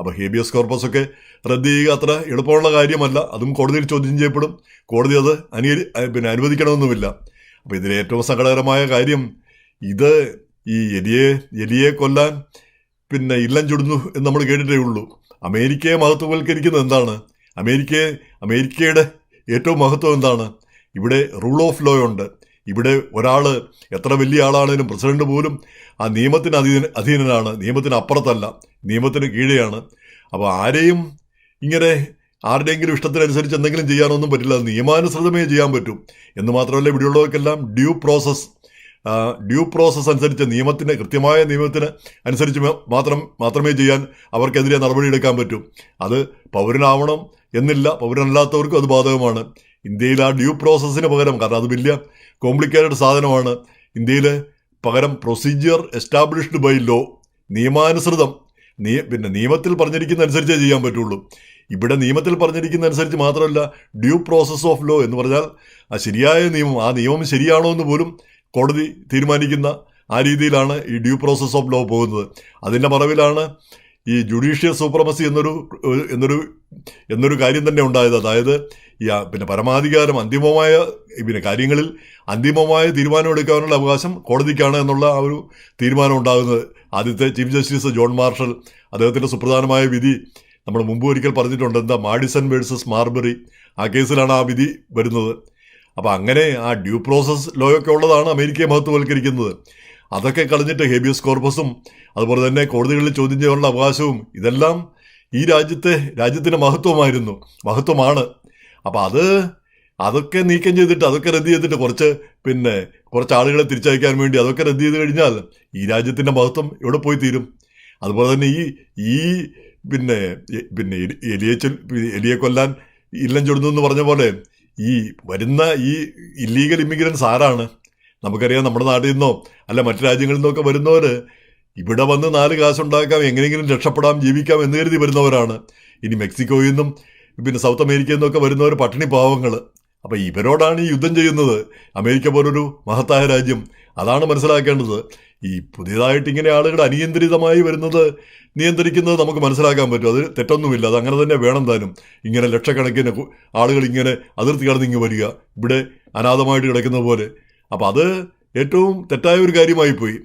അപ്പോൾ habeas corpus ഒക്കെ റദ്ദ് ചെയ്യുക അത്ര എളുപ്പമുള്ള കാര്യമല്ല. അതും കോടതിയിൽ ചോദ്യം ചെയ്യപ്പെടും. കോടതി അത് അനുകരി പിന്നെ അനുവദിക്കണമെന്നുമില്ല. അപ്പോൾ ഇതിലെ ഏറ്റവും സങ്കടകരമായ കാര്യം ഇത് ഈ എലിയെ എലിയെ കൊല്ലാൻ പിന്നെ ഇല്ലം ചുടുന്നു എന്ന് നമ്മൾ കേട്ടിട്ടേ ഉള്ളൂ. അമേരിക്കയെ മഹത്വവൽക്കരിക്കുന്നത് എന്താണ്? അമേരിക്കയെ അമേരിക്കയുടെ ഏറ്റവും മഹത്വം എന്താണ്? ഇവിടെ റൂൾ ഓഫ് ലോ ഉണ്ട്. ഇവിടെ ഒരാൾ എത്ര വലിയ ആളാണേലും പ്രസിഡന്റ് പോലും ആ നിയമത്തിന് അധീന അധീനനാണ്. നിയമത്തിന് അപ്പുറത്തല്ല. നിയമത്തിന് കീഴെയാണ്. അപ്പോൾ ആരെയും ഇങ്ങനെ ആരുടെയെങ്കിലും ഇഷ്ടത്തിനനുസരിച്ച് എന്തെങ്കിലും ചെയ്യാനൊന്നും പറ്റില്ല. നിയമാനുസൃതമേ ചെയ്യാൻ പറ്റൂ. എന്ന് മാത്രമല്ല ഇവിടെയുള്ളവർക്കെല്ലാം ഡ്യൂ പ്രോസസ്സ് ഡ്യൂ പ്രോസസ്സ് അനുസരിച്ച് നിയമത്തിന് കൃത്യമായ നിയമത്തിന് അനുസരിച്ച് മാത്രം മാത്രമേ ചെയ്യാൻ അവർക്കെതിരെ നടപടിയെടുക്കാൻ പറ്റൂ. അത് പൗരനാവണം എന്നില്ല. പൗരനല്ലാത്തവർക്കും അത് ബാധകമാണ്. ഇന്ത്യയിൽ ആ ഡ്യൂ പ്രോസസ്സിന് പകരം കാരണം അത് വലിയ കോംപ്ലിക്കേറ്റഡ് സാധനമാണ്. ഇന്ത്യയിൽ പകരം പ്രൊസീജിയർ എസ്റ്റാബ്ലിഷ്ഡ് ബൈ ലോ നിയമാനുസൃതം നിയ പിന്നെ നിയമത്തിൽ പറഞ്ഞിരിക്കുന്ന അനുസരിച്ചേ ചെയ്യാൻ പറ്റുള്ളൂ. ഇവിടെ നിയമത്തിൽ പറഞ്ഞിരിക്കുന്ന അനുസരിച്ച് മാത്രമല്ല ഡ്യൂ പ്രോസസ് ഓഫ് ലോ എന്ന് പറഞ്ഞാൽ ആ ശരിയായ നിയമം ആ നിയമം ശരിയാണോ എന്ന് പോലും കോടതി തീരുമാനിക്കുന്ന ആ രീതിയിലാണ് ഈ ഡ്യൂ പ്രോസസ് ഓഫ് ലോ പോകുന്നത്. അതിന്റെ മറവിലാണ് ഈ ജുഡീഷ്യൽ സൂപ്രമസി എന്നൊരു എന്നൊരു എന്നൊരു കാര്യം തന്നെ ഉണ്ടായത്. അതായത് ഈ പിന്നെ പരമാധികാരം അന്തിമമായ പിന്നെ കാര്യങ്ങളിൽ അന്തിമമായ തീരുമാനം എടുക്കാനുള്ള അവകാശം കോടതിക്കാണ് എന്നുള്ള ആ ഒരു തീരുമാനം ഉണ്ടാകുന്നത്. ആദ്യത്തെ ചീഫ് ജസ്റ്റിസ് ജോൺ മാർഷൽ അദ്ദേഹത്തിന്റെ സുപ്രധാനമായ വിധി നമ്മൾ മുമ്പ് ഒരിക്കൽ പറഞ്ഞിട്ടുണ്ട്. എന്താ? മാഡിസൺ വേഴ്സസ് മാർബറി ആ കേസിലാണ് ആ വിധി വരുന്നത്. അപ്പോൾ അങ്ങനെ ആ ഡ്യൂ പ്രോസസ് ലോയൊക്കെ ഉള്ളതാണ് അമേരിക്കയെ മഹത്വവൽക്കരിക്കുന്നത്. അതൊക്കെ കളഞ്ഞിട്ട് ഹേബിയസ് കോർപ്പസും അതുപോലെ തന്നെ കോടതികളിൽ ചോദ്യം ചെയ്യാനുള്ള അവകാശവും ഇതെല്ലാം ഈ രാജ്യത്തെ രാജ്യത്തിന്റെ മഹത്വമായിരുന്നു. മഹത്വമാണ്. അപ്പോൾ അത് അതൊക്കെ നീക്കം ചെയ്തിട്ട് അതൊക്കെ റദ്ദ് ചെയ്തിട്ട് കുറച്ച് പിന്നെ കുറച്ച് ആളുകളെ തിരിച്ചയക്കാൻ വേണ്ടി അതൊക്കെ റദ്ദ് ചെയ്ത് കഴിഞ്ഞാൽ ഈ രാജ്യത്തിന്റെ മഹത്വം എവിടെ പോയി തീരും? അതുപോലെ തന്നെ ഈ ഈ പിന്നെ പിന്നെ എലിയെ എലിയെ കൊല്ലാൻ ഇല്ലം ചൊടുന്നു എന്ന് പറഞ്ഞ പോലെ ഈ വരുന്ന ഈ ഇല്ലീഗൽ ഇമിഗ്രൻസ് ആരാണ്? നമുക്കറിയാം നമ്മുടെ നാട്ടിൽ നിന്നോ അല്ല മറ്റു രാജ്യങ്ങളിൽ നിന്നൊക്കെ വരുന്നവർ ഇവിടെ വന്ന് നാല് കാശുണ്ടാക്കാം എങ്ങനെയെങ്കിലും രക്ഷപ്പെടാം ജീവിക്കാം എന്ന് കരുതി വരുന്നവരാണ്. ഇനി മെക്സിക്കോയിൽ നിന്നും പിന്നെ സൗത്ത് അമേരിക്കയിൽ നിന്നൊക്കെ വരുന്നവർ പട്ടിണി പാവങ്ങൾ അപ്പോൾ ഇവരോടാണ് ഈ യുദ്ധം ചെയ്യുന്നത്. അമേരിക്ക പോലൊരു മഹത്തായ രാജ്യം. അതാണ് മനസ്സിലാക്കേണ്ടത്. ഈ പുതിയതായിട്ട് ഇങ്ങനെ ആളുകൾ അനിയന്ത്രിതമായി വരുന്നത് നിയന്ത്രിക്കുന്നത് നമുക്ക് മനസ്സിലാക്കാൻ പറ്റും. അത് തെറ്റൊന്നുമില്ല. അത് അങ്ങനെ തന്നെ വേണം താനും. ഇങ്ങനെ ലക്ഷക്കണക്കിന് ആളുകൾ ഇങ്ങനെ അതിർത്തി കടന്ന് ഇങ്ങ് വരിക. ഇവിടെ അനാഥമായിട്ട് കിടക്കുന്ന പോലെ. അപ്പോൾ അത് ഏറ്റവും തെറ്റായ ഒരു കാര്യമായി പോയി.